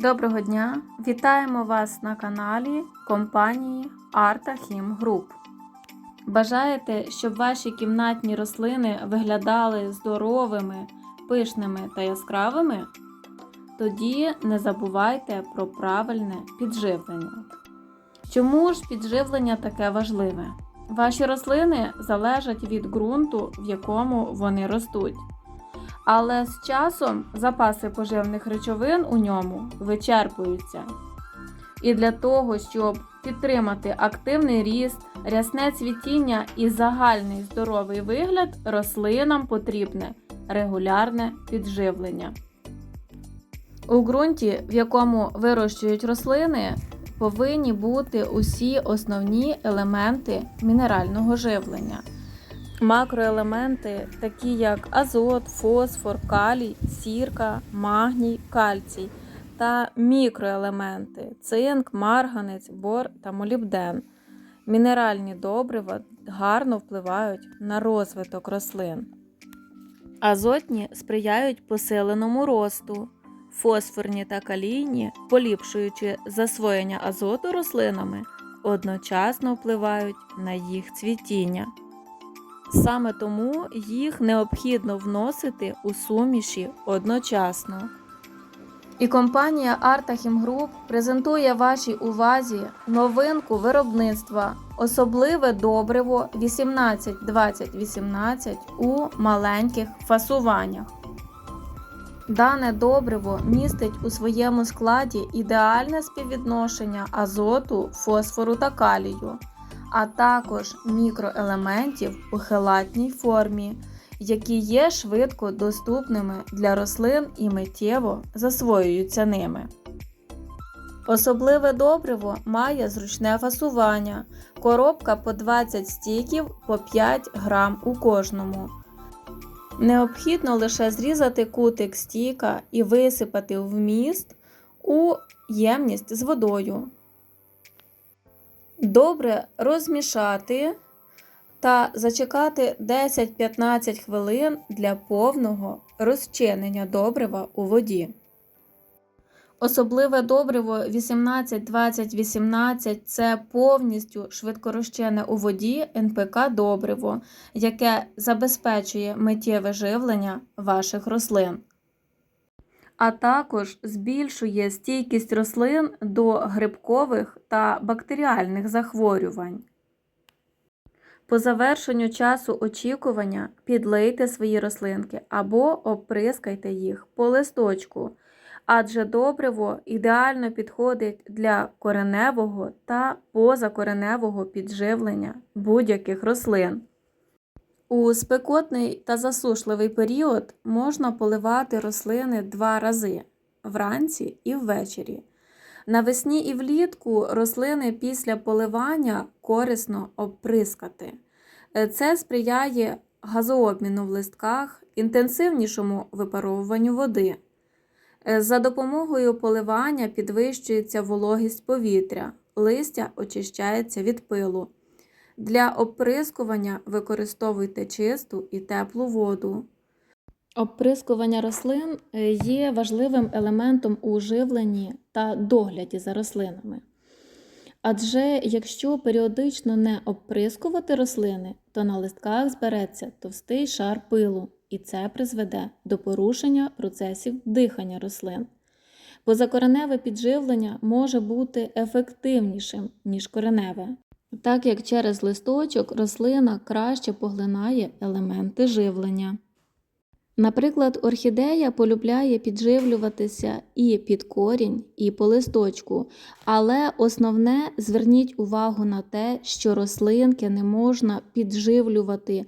Доброго дня! Вітаємо вас на каналі компанії Arta Him Group. Бажаєте, щоб ваші кімнатні рослини виглядали здоровими, пишними та яскравими? Тоді не забувайте про правильне підживлення. Чому ж підживлення таке важливе? Ваші рослини залежать від ґрунту, в якому вони ростуть. Але з часом запаси поживних речовин у ньому вичерпуються. І для того, щоб підтримати активний ріст, рясне цвітіння і загальний здоровий вигляд, рослинам потрібне регулярне підживлення. У ґрунті, в якому вирощують рослини, повинні бути усі основні елементи мінерального живлення. Макроелементи, такі як азот, фосфор, калій, сірка, магній, кальцій та мікроелементи цинк, марганець, бор та молібден. Мінеральні добрива гарно впливають на розвиток рослин. Азотні сприяють посиленому росту, фосфорні та калійні, поліпшуючи засвоєння азоту рослинами, одночасно впливають на їх цвітіння. Саме тому їх необхідно вносити у суміші одночасно. І компанія Artachim Group презентує вашій увазі новинку виробництва особливе добриво 18-20-18 у маленьких фасуваннях. Дане добриво містить у своєму складі ідеальне співвідношення азоту, фосфору та калію а також мікроелементів у хелатній формі, які є швидко доступними для рослин і миттєво засвоюються ними. Особливе добриво має зручне фасування, коробка по 20 стіків по 5 грам у кожному. Необхідно лише зрізати кутик стіка і висипати вміст у ємність з водою. Добре розмішати та зачекати 10-15 хвилин для повного розчинення добрива у воді. Особливе добриво 18-20-18 це повністю швидкорозчинне у воді НПК добриво, яке забезпечує миттєве живлення ваших рослин а також збільшує стійкість рослин до грибкових та бактеріальних захворювань. По завершенню часу очікування підлийте свої рослинки або оприскайте їх по листочку, адже добриво ідеально підходить для кореневого та позакореневого підживлення будь-яких рослин. У спекотний та засушливий період можна поливати рослини два рази вранці і ввечері. Навесні і влітку рослини після поливання корисно оприскати. Це сприяє газообміну в листках, інтенсивнішому випаровуванню води. За допомогою поливання підвищується вологість повітря, листя очищається від пилу. Для оприскування використовуйте чисту і теплу воду. Оприскування рослин е, є важливим елементом у живленні та догляді за рослинами. Адже якщо періодично не оприскувати рослини, то на листках збереться товстий шар пилу, і це призведе до порушення процесів дихання рослин. Позакореневе підживлення може бути ефективнішим, ніж кореневе так як через листочок рослина краще поглинає елементи живлення. Наприклад, орхідея полюбляє підживлюватися і під корінь, і по листочку, але основне зверніть увагу на те, що рослинки не можна підживлювати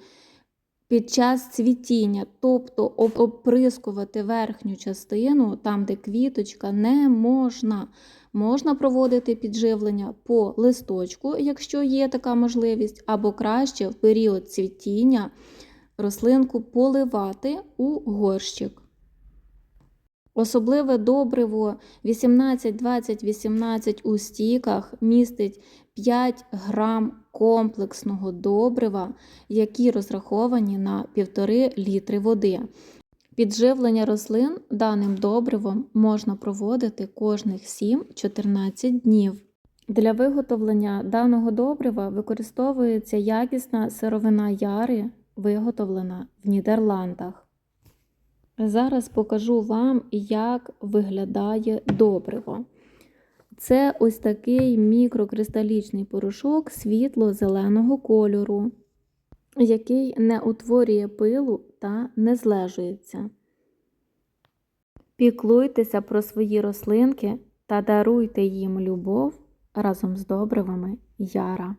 під час цвітіння, тобто оприскувати верхню частину, там де квіточка, не можна. Можна проводити підживлення по листочку, якщо є така можливість, або краще в період цвітіння рослинку поливати у горщик. Особливе добриво 18-20-18 у стіках містить 5 грам комплексного добрива, які розраховані на 1,5 літри води. Підживлення рослин даним добривом можна проводити кожних 7-14 днів. Для виготовлення даного добрива використовується якісна сировина яри, виготовлена в Нідерландах. Зараз покажу вам, як виглядає добриво. Це ось такий мікрокристалічний порошок світло-зеленого кольору, який не утворює пилу та не злежується. Піклуйтеся про свої рослинки та даруйте їм любов разом з добривами Яра.